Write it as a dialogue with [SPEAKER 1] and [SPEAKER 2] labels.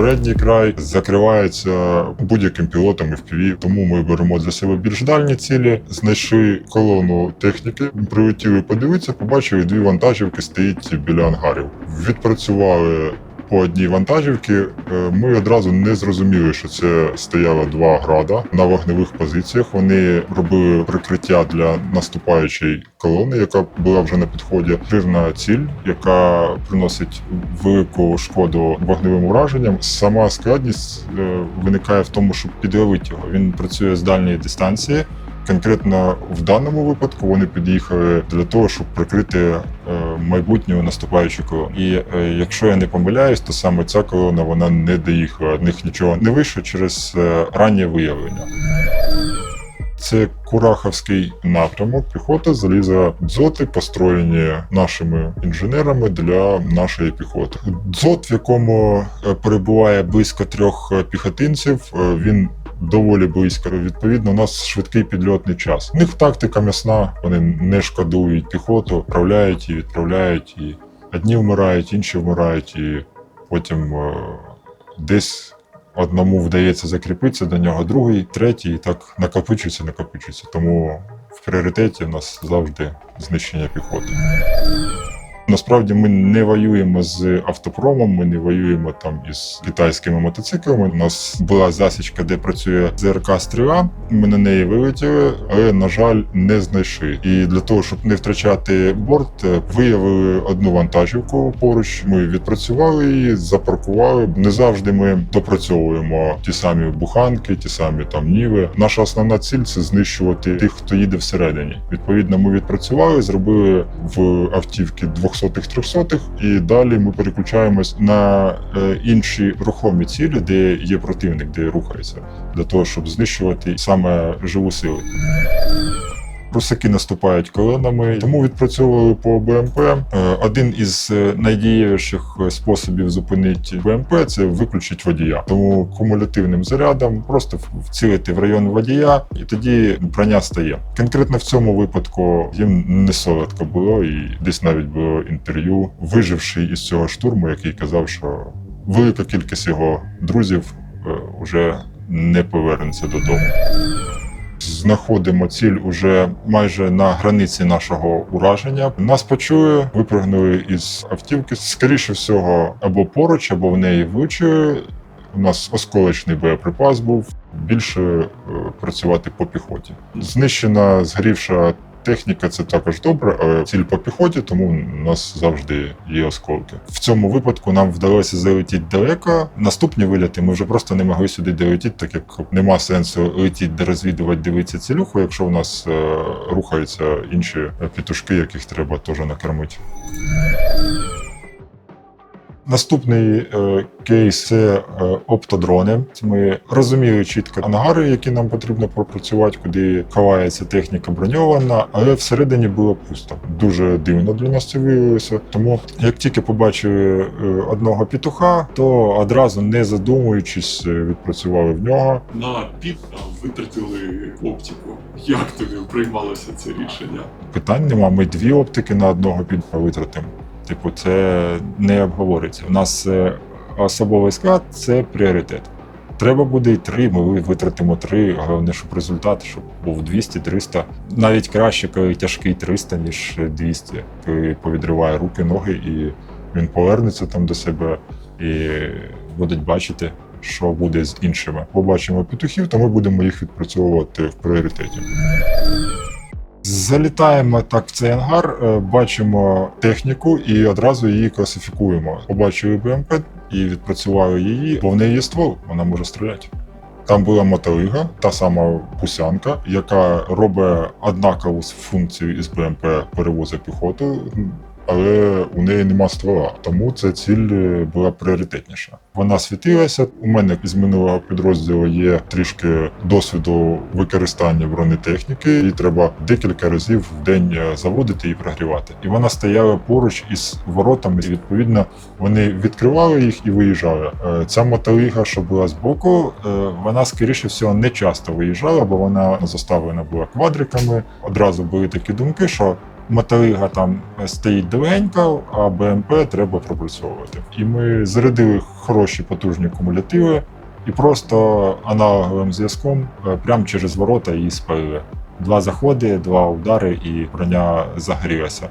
[SPEAKER 1] Передній край закривається будь-яким пілотом FPV, тому ми беремо для себе більш дальні цілі. Знайшли колону техніки, прилетіли подивитися, побачили дві вантажівки стоїть біля ангарів. Відпрацювали по одній вантажівці. Е, Ми одразу не зрозуміли, що це стояло два града на вогневих позиціях. Вони робили прикриття для наступаючої колони, яка була вже на підході. Жирна ціль, яка приносить велику шкоду вогневим ураженням. Сама складність е, виникає в тому, щоб підловити його. Він працює з дальньої дистанції. Конкретно в даному випадку вони під'їхали для того, щоб прикрити е, майбутню наступаючу колону. І е, якщо я не помиляюсь, то саме ця колона вона не доїхала. В них нічого не вийшло через е, раннє виявлення. Це Кураховський напрямок. Піхота заліза дзоти, построєні нашими інженерами для нашої піхоти. Дзот, в якому перебуває близько трьох піхотинців, він доволі близько. Відповідно, у нас швидкий підльотний час. У них тактика м'ясна, вони не шкодують піхоту, відправляють і відправляють. І одні вмирають, інші вмирають, і потім е, десь одному вдається закріпитися до нього, другий, третій, і так накопичується, накопичується. Тому в пріоритеті у нас завжди знищення піхоти. Насправді ми не воюємо з автопромом, ми не воюємо там із китайськими мотоциклами. У нас була засічка, де працює ЗРК стріла. Ми на неї вилетіли, але на жаль, не знайшли. І для того, щоб не втрачати борт, е, виявили одну вантажівку поруч. Ми відпрацювали її, запаркували. Не завжди ми допрацьовуємо ті самі буханки, ті самі там ніви. Наша основна ціль це знищувати тих, хто їде всередині. Відповідно, ми відпрацювали, зробили в автівки 200-х, 300-х, і далі ми переключаємось на е, інші рухомі цілі, де є противник, де рухається, для того, щоб знищувати саме живу силу. Русаки наступають колонами, тому відпрацьовували по БМП. Е, Один із е, найдієвіших способів зупинити БМП це виключити водія. Тому кумулятивним зарядом просто вцілити в район водія, і тоді броня стає. Конкретно в цьому випадку їм не солодко було, і десь навіть було інтерв'ю, виживший із цього штурму, який казав, що велика кількість його друзів е, вже не повернеться додому знаходимо ціль уже майже на границі нашого ураження. Нас почує, випрыгнули із автівки. Скоріше всього, або поруч, або в неї вичує. У нас осколочний боєприпас був більше е, працювати по піхоті. Знищена згорівша техніка це також добре, але ціль по піхоті, тому у нас завжди є осколки. В цьому випадку нам вдалося залетіти далеко. Наступні виліти ми вже просто не могли сюди долетіти, так як нема сенсу летіти розвідувати, дивитися цілюху, якщо у нас е, рухаються інші пітушки, яких треба теж накормити. Наступний е, кейс це е, оптодрони. Ми розуміли чітко ангари, які нам потрібно пропрацювати, куди ховається техніка броньована, але всередині було пусто. Дуже дивно для нас це виявилося. Тому як тільки побачили е, одного петуха, то одразу не задумуючись, відпрацювали в нього.
[SPEAKER 2] на піт витратили оптику. Як тобі приймалося це рішення?
[SPEAKER 1] Питань нема. Ми дві оптики на одного під витратимо. Типу, це не обговориться. У нас е, особовий склад це пріоритет. Треба буде й три, ми витратимо три. Головне, щоб результат щоб був 200-300. Навіть краще, коли тяжкий 300, ніж 200. Коли повідриває руки, ноги, і він повернеться там до себе і будуть бачити, що буде з іншими. Побачимо петухів, то ми будемо їх відпрацьовувати в пріоритеті. Залітаємо так в цей ангар, е, бачимо техніку і одразу її класифікуємо. Побачили БМП і відпрацювали її, бо в неї є ствол, вона може стріляти. Там була мотолига, та сама пусянка, яка робить однакову функцію із БМП перевозить піхоту, але у неї нема ствола, тому ця ціль е, була пріоритетніша. Вона світилася. У мене з минулого підрозділу є трішки досвіду використання бронетехніки, і треба декілька разів в день е, заводити і прогрівати. І вона стояла поруч із воротами. І відповідно вони відкривали їх і виїжджали. Е, Ця мотолига, що була збоку, вона скоріше всього не часто виїжджала, бо вона заставлена була квадриками. Одразу були такі думки, що мотолига там стоїть довгенько, а БМП треба пропульсовувати. І ми зарядили хороші потужні кумулятиви і просто аналоговим зв'язком е, прямо через ворота її спалили. Два заходи, два удари, і броня загорілася.